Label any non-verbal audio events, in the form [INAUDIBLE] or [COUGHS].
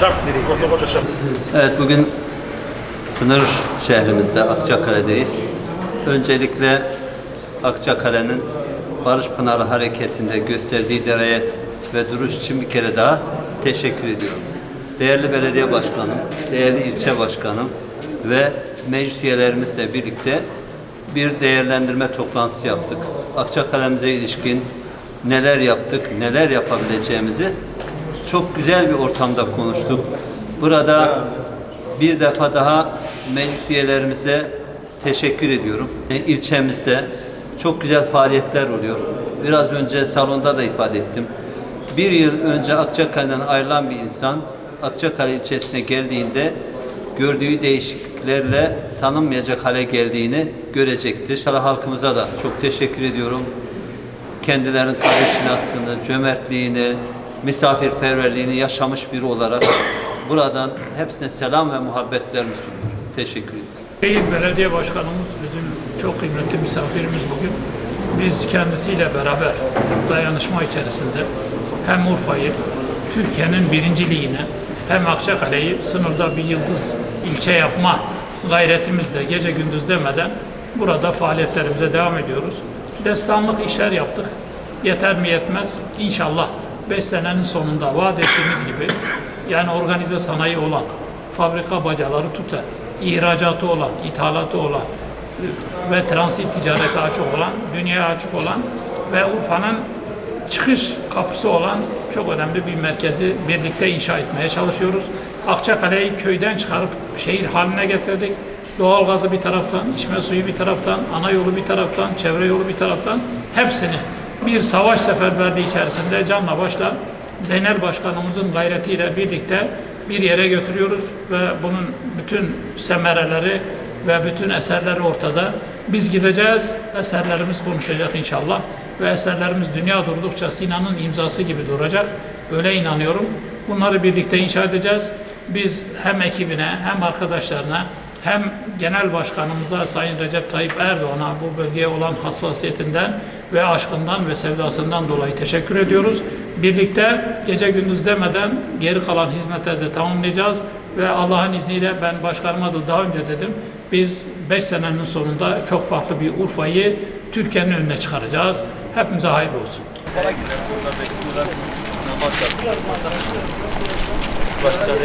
Şart. Protokolde şart. Evet bugün sınır şehrimizde Akçakale'deyiz. Öncelikle Akçakale'nin Barış Pınarı Hareketi'nde gösterdiği dirayet ve duruş için bir kere daha teşekkür ediyorum. Değerli belediye başkanım, değerli ilçe başkanım ve meclis üyelerimizle birlikte bir değerlendirme toplantısı yaptık. Akçakale'mize ilişkin neler yaptık, neler yapabileceğimizi çok güzel bir ortamda konuştuk. Burada bir defa daha meclis üyelerimize teşekkür ediyorum. İlçemizde çok güzel faaliyetler oluyor. Biraz önce salonda da ifade ettim. Bir yıl önce Akçakale'den ayrılan bir insan Akçakale ilçesine geldiğinde gördüğü değişikliklerle tanınmayacak hale geldiğini görecektir. İnşallah halkımıza da çok teşekkür ediyorum kendilerinin kardeşinaslığını, cömertliğini, misafirperverliğini yaşamış biri olarak [COUGHS] buradan hepsine selam ve muhabbetlerimi sunuyorum. Teşekkür ederim. Şehir Belediye Başkanımız bizim çok kıymetli misafirimiz bugün. Biz kendisiyle beraber dayanışma içerisinde hem Urfa'yı, Türkiye'nin birinci ligine hem Akçakale'yi sınırda bir yıldız ilçe yapma gayretimizle gece gündüz demeden burada faaliyetlerimize devam ediyoruz. Destanlık işler yaptık. Yeter mi yetmez. İnşallah 5 senenin sonunda vaat ettiğimiz gibi yani organize sanayi olan, fabrika bacaları tutan, ihracatı olan, ithalatı olan ve transit ticarete açık olan, dünyaya açık olan ve Urfa'nın çıkış kapısı olan çok önemli bir merkezi birlikte inşa etmeye çalışıyoruz. Akçakale'yi köyden çıkarıp şehir haline getirdik. Doğalgazı bir taraftan, içme suyu bir taraftan, ana yolu bir taraftan, çevre yolu bir taraftan hepsini bir savaş seferberliği içerisinde canla başla Zeynel Başkanımızın gayretiyle birlikte bir yere götürüyoruz ve bunun bütün semereleri ve bütün eserleri ortada. Biz gideceğiz, eserlerimiz konuşacak inşallah ve eserlerimiz dünya durdukça Sinan'ın imzası gibi duracak. Öyle inanıyorum. Bunları birlikte inşa edeceğiz. Biz hem ekibine hem arkadaşlarına hem genel başkanımıza Sayın Recep Tayyip Erdoğan'a bu bölgeye olan hassasiyetinden ve aşkından ve sevdasından dolayı teşekkür ediyoruz. Birlikte gece gündüz demeden geri kalan hizmetleri de tamamlayacağız ve Allah'ın izniyle ben başkanıma da daha önce dedim biz 5 senenin sonunda çok farklı bir Urfa'yı Türkiye'nin önüne çıkaracağız. Hepimize hayırlı olsun. Başka